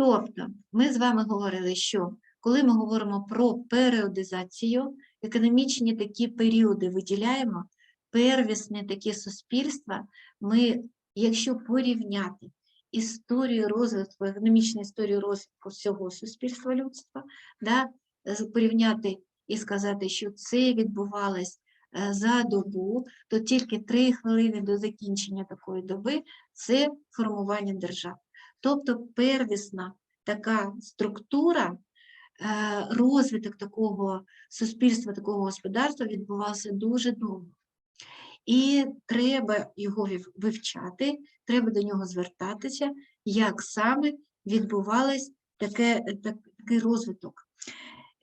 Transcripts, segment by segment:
Тобто, ми з вами говорили, що коли ми говоримо про періодизацію, економічні такі періоди виділяємо, первісне таке суспільства, ми, якщо порівняти історію розвитку, економічну історію розвитку всього суспільства людства, да, порівняти і сказати, що це відбувалось е, за добу, то тільки три хвилини до закінчення такої доби це формування держав. Тобто первісна така структура, е, розвиток такого суспільства, такого господарства відбувався дуже довго. І треба його вивчати, треба до нього звертатися, як саме так- такий розвиток.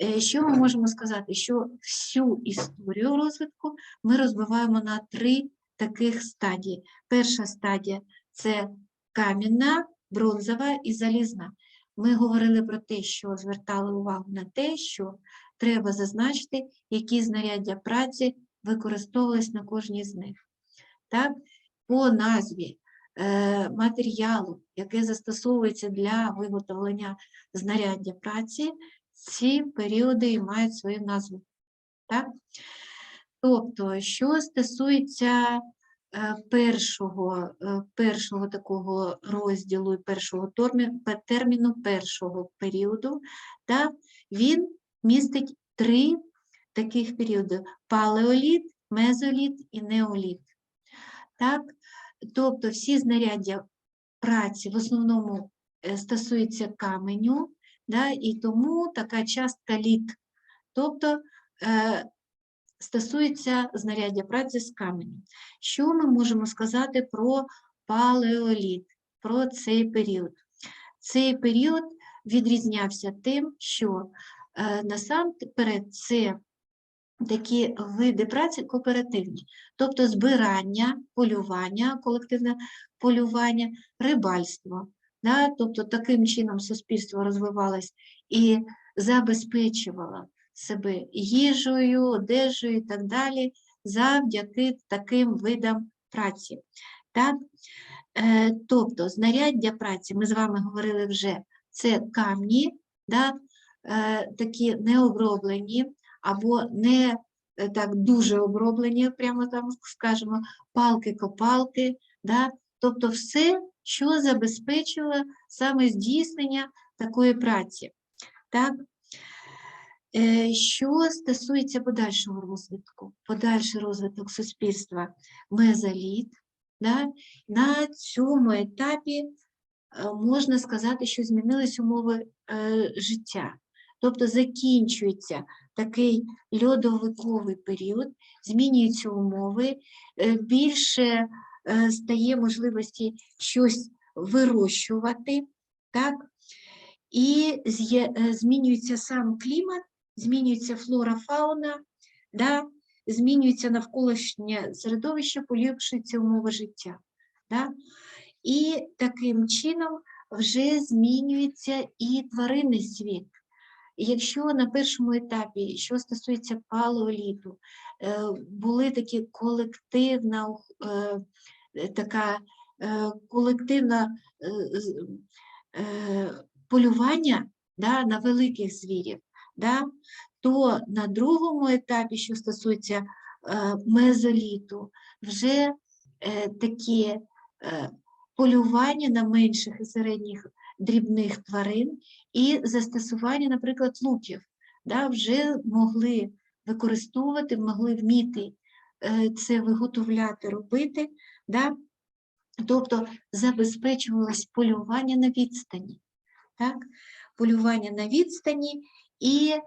Е, Що ми можемо сказати? Що всю історію розвитку ми розбиваємо на три таких стадії. Перша стадія це кам'яна, бронзова і залізна. Ми говорили про те, що звертали увагу на те, що треба зазначити, які знаряддя праці використовувались на кожній з них. Так? По назві е, матеріалу, який застосовується для виготовлення знаряддя праці, ці періоди мають свою назву. Так? Тобто, що стосується першого, е, першого такого розділу і першого терміну, першого періоду, так, він містить три таких періоди: палеоліт, мезоліт і неоліт. Так? Тобто всі знаряддя праці в основному е, стосуються каменю, да, і тому така частка літ. Тобто е, стосується знаряддя праці з каменю. Що ми можемо сказати про палеоліт, про цей період? Цей період відрізнявся тим, що е, насамперед це такі види праці кооперативні, тобто збирання, полювання, колективне полювання, рибальство. Да? Тобто таким чином суспільство розвивалось і забезпечувало себе їжею, одежею і так далі завдяки таким видам праці. Так? Е, тобто знаряддя праці, ми з вами говорили вже, це камні, да? е, такі необроблені або не е, так дуже оброблені, прямо там скажемо, палки-копалки, да? тобто все, що забезпечило саме здійснення такої праці. Так? Е, Що стосується подальшого розвитку, подальший розвиток суспільства мезоліт, да, на цьому етапі е, можна сказати, що змінились умови е, життя. Тобто закінчується такий льодовиковий період, змінюються умови, більше стає можливості щось вирощувати, так? і змінюється сам клімат, змінюється флора, фауна, да? змінюється навколишнє середовище, поліпшуються умови життя. Да? І таким чином вже змінюється і тваринний світ. Якщо на першому етапі, що стосується палеоліту, е, були такі колективна, е, така е, колективна полювання да, на великих звірів, да, то на другому етапі, що стосується е, мезоліту, вже е, такі е, полювання на менших і середніх дрібних тварин і застосування, наприклад, луків, да, вже могли використовувати, могли вміти це виготовляти, робити, да, тобто забезпечувалось полювання на відстані. Так? Полювання на відстані і е,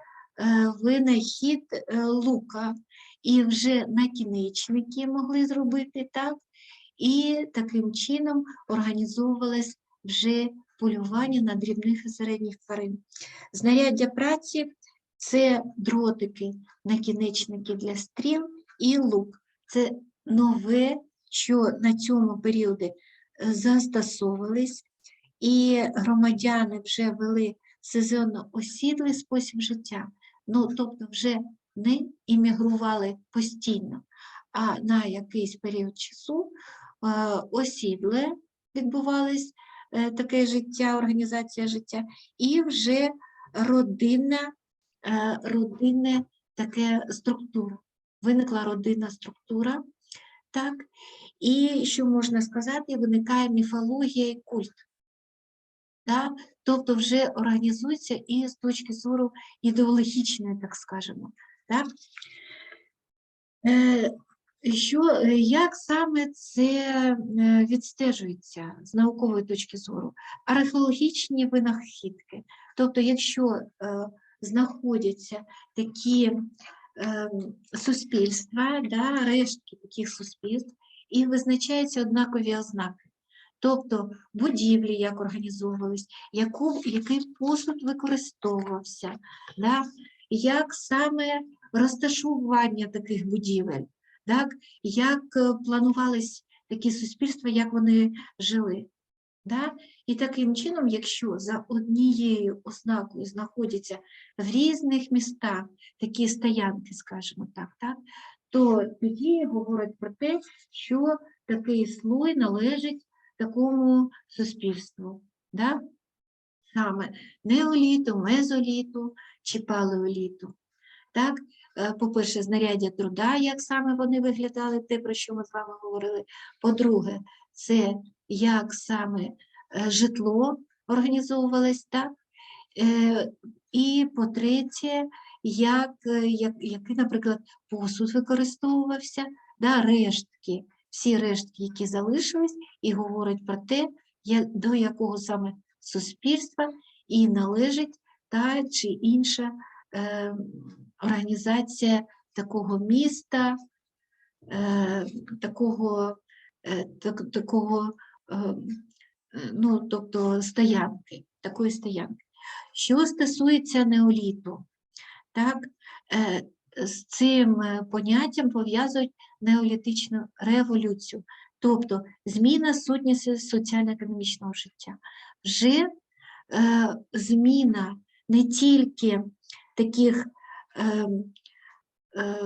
винахід е, лука, і вже накінечники могли зробити так, і таким чином організовувалось вже полювання на дрібних і середніх тварин. Знаряддя праці це дротики, накінечники для стріл і лук. Це нове, що на цьому періоді е, застосовувались, і громадяни вже вели сезонно осідлий спосіб життя. Ну, тобто вже не іммігрували постійно, а на якийсь період часу е, осідле відбувались е, таке життя, організація життя, і вже родинна, е, родинне таке структура. Виникла родинна структура, так, і що можна сказати, виникає міфологія і культ. Да? Тобто вже організується і з точки зору ідеологічної, так скажемо. Так? Е, що, е, як саме це е, відстежується з наукової точки зору? Археологічні винахідки. Тобто, якщо знаходяться такі суспільства, да, рештки таких суспільств, і визначаються однакові ознаки. Тобто будівлі, як організовувались, яку, який посуд використовувався, да, як саме розташування таких будівель, так, як е, планувались такі суспільства, як вони жили. Да? І таким чином, якщо за однією ознакою знаходяться в різних містах такі стоянки, скажімо так, так, то тоді говорять про те, що такий слой належить такому суспільству. Да? Саме неоліту, мезоліту чи палеоліту. Так? Е, По-перше, знаряддя труда, як саме вони виглядали, те, про що ми з вами говорили. По-друге, це як саме е, житло організовувалось, так? Е, І по-третє, як, як, який, наприклад, посуд використовувався, да, рештки, всі рештки, які залишились, і говорять про те, до якого саме суспільства і належить та чи інша е, організація такого міста, е, такого, е, так, такого е, е, ну, тобто стоянки, такої стоянки. Що стосується неоліту, так, е, з цим е, поняттям пов'язують неолітичну революцію, тобто зміна сутності соціально-економічного життя. Вже е, зміна не тільки таких е, е,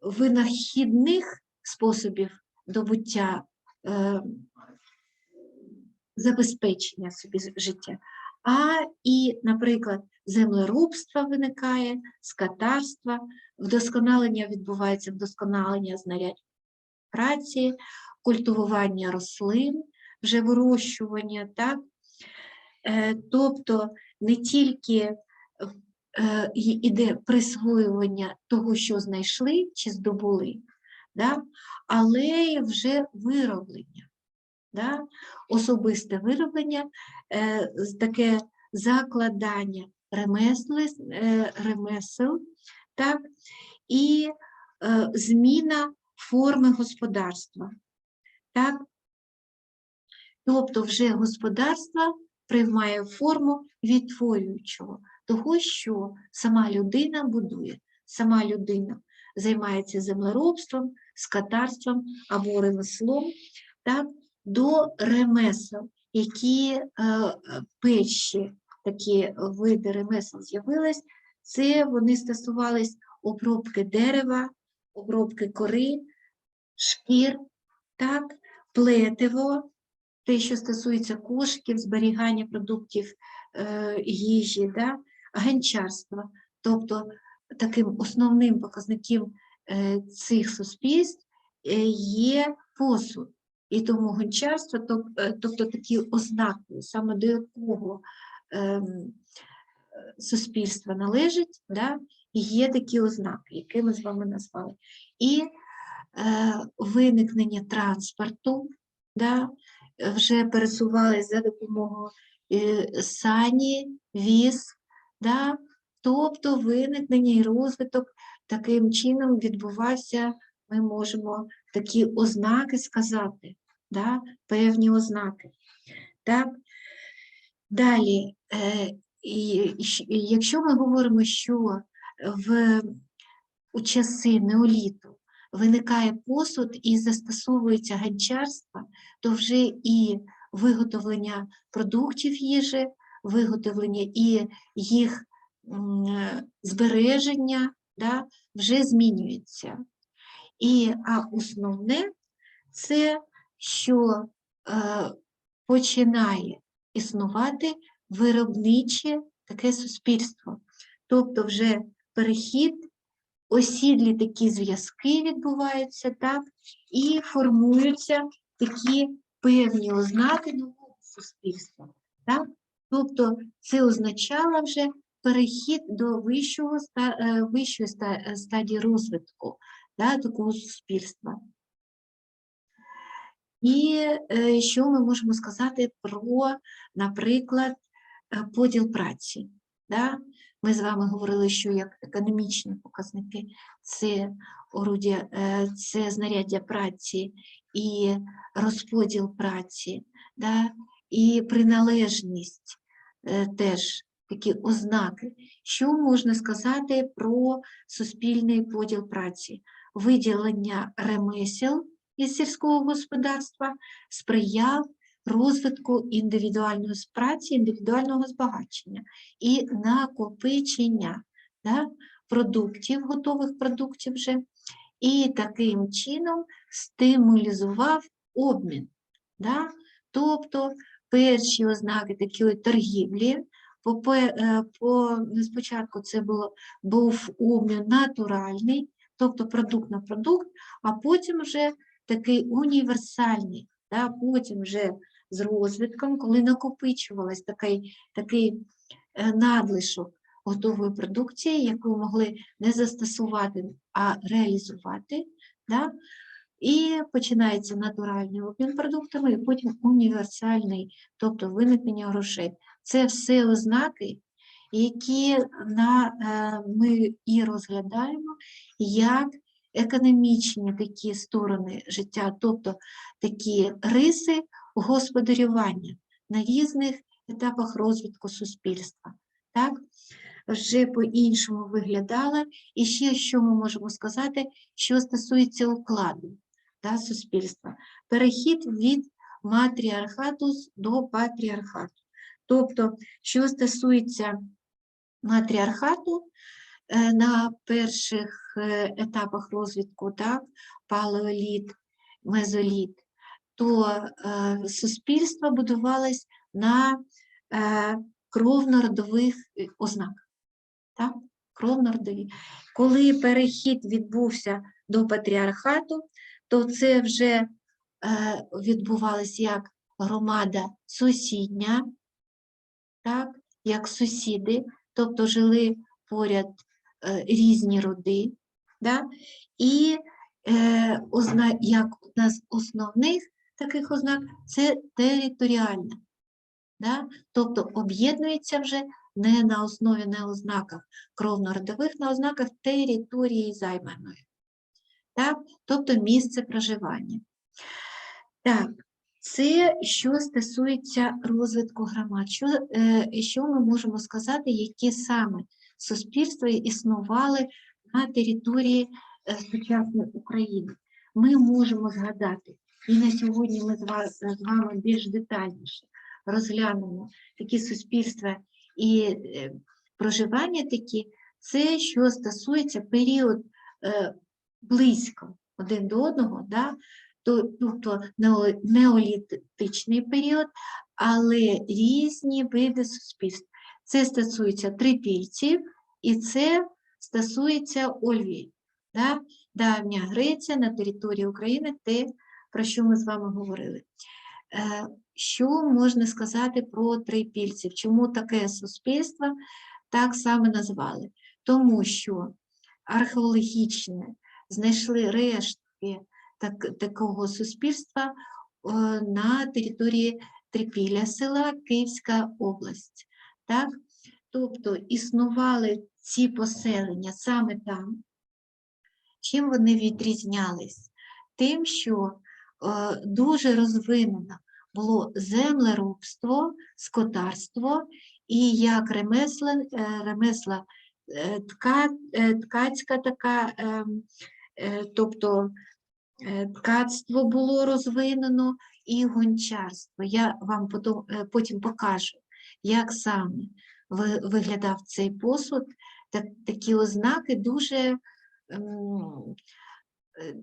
винахідних способів добуття е, забезпечення собі життя, а і, наприклад, землеробство виникає, скотарство, вдосконалення відбувається вдосконалення знарядь праці, культивування рослин, вже вирощування, так? Е, Тобто не тільки е, й- іде присвоювання того, що знайшли чи здобули, да? але вже вироблення. Да? Особисте вироблення, е, таке закладання ремесли, е, ремесел, так? і е, зміна форми господарства. Так? Тобто вже господарство приймає форму відтворюючого, того, що сама людина будує, сама людина займається землеробством, скотарством або ремеслом, так, до ремесел, які е, перші такі види ремесел з'явились, це вони стосувались обробки дерева, обробки кори, шкір, так, плетиво, те, що стосується кошиків, зберігання продуктів е, їжі, да, гончарства. Тобто таким основним показником е, цих суспільств е, є посуд. І тому гончарство, е, тобто такі ознаки, саме до якого ем, суспільства належить, да, є такі ознаки, які ми з вами назвали. І е, виникнення транспорту, да, вже пересувались за допомогою е, сані, віз, да, тобто виникнення і розвиток таким чином відбувався, ми можемо такі ознаки сказати, да, певні ознаки. Так? Далі, е, і, якщо ми говоримо, що в, у часи неоліту виникає посуд і застосовується ганчарство, то вже і виготовлення продуктів їжі, виготовлення і їх збереження да, вже змінюється. І, а основне це, що е, починає існувати виробниче таке суспільство. Тобто вже перехід, осідлі такі зв'язки відбуваються, так, і формуються такі певні ознаки нового суспільства. Так? Тобто це означало вже перехід до вищого, е, вищої е, стадії розвитку да, такого суспільства. І е, що ми можемо сказати про, наприклад, е, поділ праці? Да? Ми з вами говорили, що як економічні показники це орудія, е, це знаряддя праці і розподіл праці, да? і приналежність е, теж такі ознаки. Що можна сказати про суспільний поділ праці? Виділення ремесел із сільського господарства сприяв розвитку індивідуальної праці, індивідуального збагачення і накопичення да, продуктів, готових продуктів вже, і таким чином стимулізував обмін. Да? Тобто перші ознаки такої торгівлі, е, по, спочатку це було, був обмін натуральний, тобто продукт на продукт, а потім вже такий універсальний, да, потім вже з розвитком, коли накопичувалась такий, такий е, надлишок готової продукції, яку могли не застосувати, а реалізувати. Да? І починається натуральний обмін продуктами, і потім універсальний, тобто виникнення грошей. Це все ознаки, які на, е, ми і розглядаємо як економічні такі сторони життя, тобто такі риси господарювання на різних етапах розвитку суспільства. Так? Вже по-іншому виглядала. І ще що ми можемо сказати, що стосується укладу да, суспільства. Перехід від матріархату до патріархату. Тобто, що стосується матріархату, на перших е, етапах розвитку, так, палеоліт, мезоліт, то е, суспільство будувалось на е, кровно-родових е, ознаках. Так? Кровно-родові. Коли перехід відбувся до патріархату, то це вже е, відбувалось як громада сусідня, так, як сусіди, тобто жили поряд е, різні роди, да? і е, озна, як одна з основних таких ознак це територіальна. Да? Тобто об'єднується вже не на основі не ознаках кровно-родових, на ознаках території займаної. Так? Тобто місце проживання. Так, це що стосується розвитку громад. Що, е, що ми можемо сказати, які саме суспільства існували на території е, сучасної України? Ми можемо згадати, і на сьогодні ми з вами більш детальніше розглянемо такі суспільства і е, проживання такі, це що стосується період е, близько один до одного, да? тобто неолітичний період, але різні види суспільств. Це стосується трипільців і це стосується Ольвії. Да? Давня Греція на території України, те, про що ми з вами говорили. Е, Що можна сказати про трипільців? Чому таке суспільство так саме назвали? Тому що археологічне знайшли рештки так, такого суспільства е, на території Трипілля, села Київська область. Так? Тобто існували ці поселення саме там. Чим вони відрізнялись? Тим, що е, дуже розвинено було землеробство, скотарство і як ремесла, е, ремесла е, тка, е, ткацька така, ем, е, тобто е, ткацтво було розвинено і гончарство. Я вам потом, е, потім покажу, як саме виглядав цей посуд. Так, такі ознаки дуже ем, е,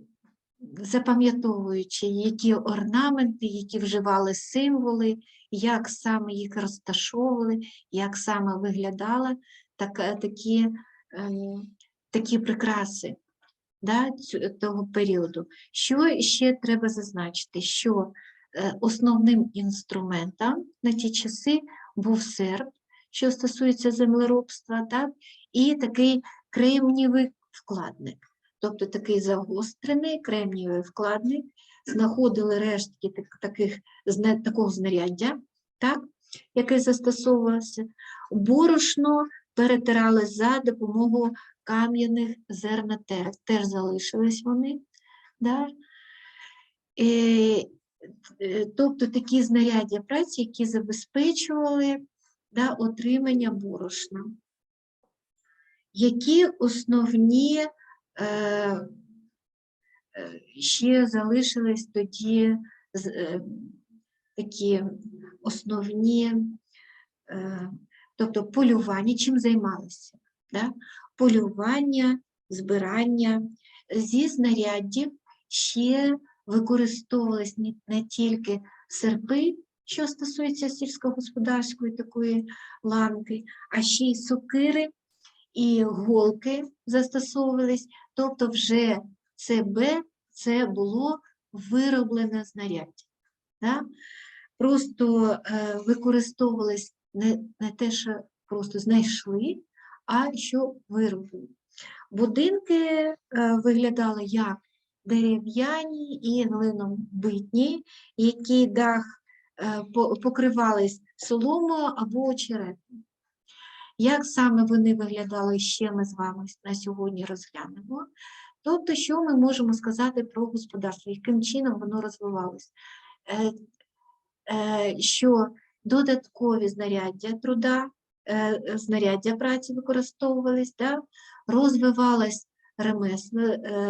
запам'ятовуючи, які орнаменти, які вживали символи, як саме їх розташовували, як саме виглядала така, такі, ем, такі прикраси да, того періоду. Що ще треба зазначити? Що е, основним інструментом на ті часи був серп, що стосується землеробства, так, і такий кремнієвий вкладник. Тобто такий загострений кремнієвий вкладник, знаходили рештки так- таких, такого знаряддя, так, яке застосовувалося. Борошно перетирали за допомогою кам'яних зернотерек. Теж залишились вони. Да? Е, Тобто такі знаряддя праці, які забезпечували да, отримання борошна. Які основні е, е, ще залишились тоді е, такі основні, е, тобто полювання, чим займалися? Да? Полювання, збирання. Зі знаряддів ще використовувались не, тільки серпи, що стосується сільськогосподарської такої ланки, а ще й сокири і голки застосовувались, тобто вже ЦБ це було вироблене знаряддя. Да? Просто е, використовувались не, не те, що просто знайшли, а що виробили. Будинки е, виглядали як дерев'яні і глинобитні, які дах е, покривались соломою або очеретом. Як саме вони виглядали, ще ми з вами на сьогодні розглянемо. Тобто, що ми можемо сказати про господарство, яким чином воно розвивалось? Е, е, Що додаткові знаряддя труда, знаряддя праці використовувались, да? розвивалось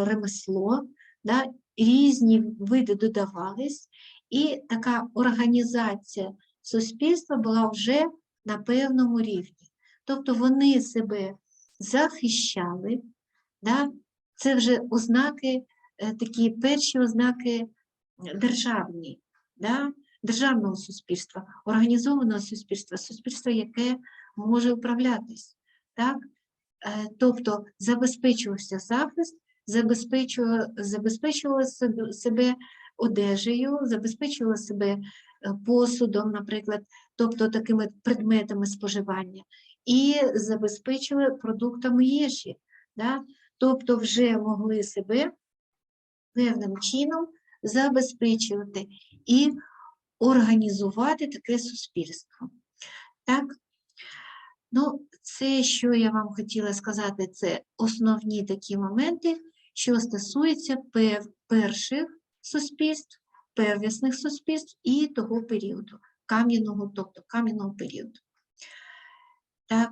ремесло да? різні види додавались, і така організація суспільства була вже на певному рівні. Тобто вони себе захищали, да? це вже ознаки, е, такі перші ознаки державні, да? державного суспільства, організованого суспільства, суспільства, яке може управлятись. Так? Е, Тобто забезпечувався захист, забезпечував, забезпечувала себе- одежею, забезпечувала себе е, посудом, наприклад, тобто такими предметами споживання, і забезпечили продуктами їжі. Да? Тобто вже могли себе певним чином забезпечувати і організувати таке суспільство. Так? Ну, це, що я вам хотіла сказати, це основні такі моменти, що стосується перших суспільств, первісних суспільств і того періоду, кам'яного, тобто кам'яного періоду. Так,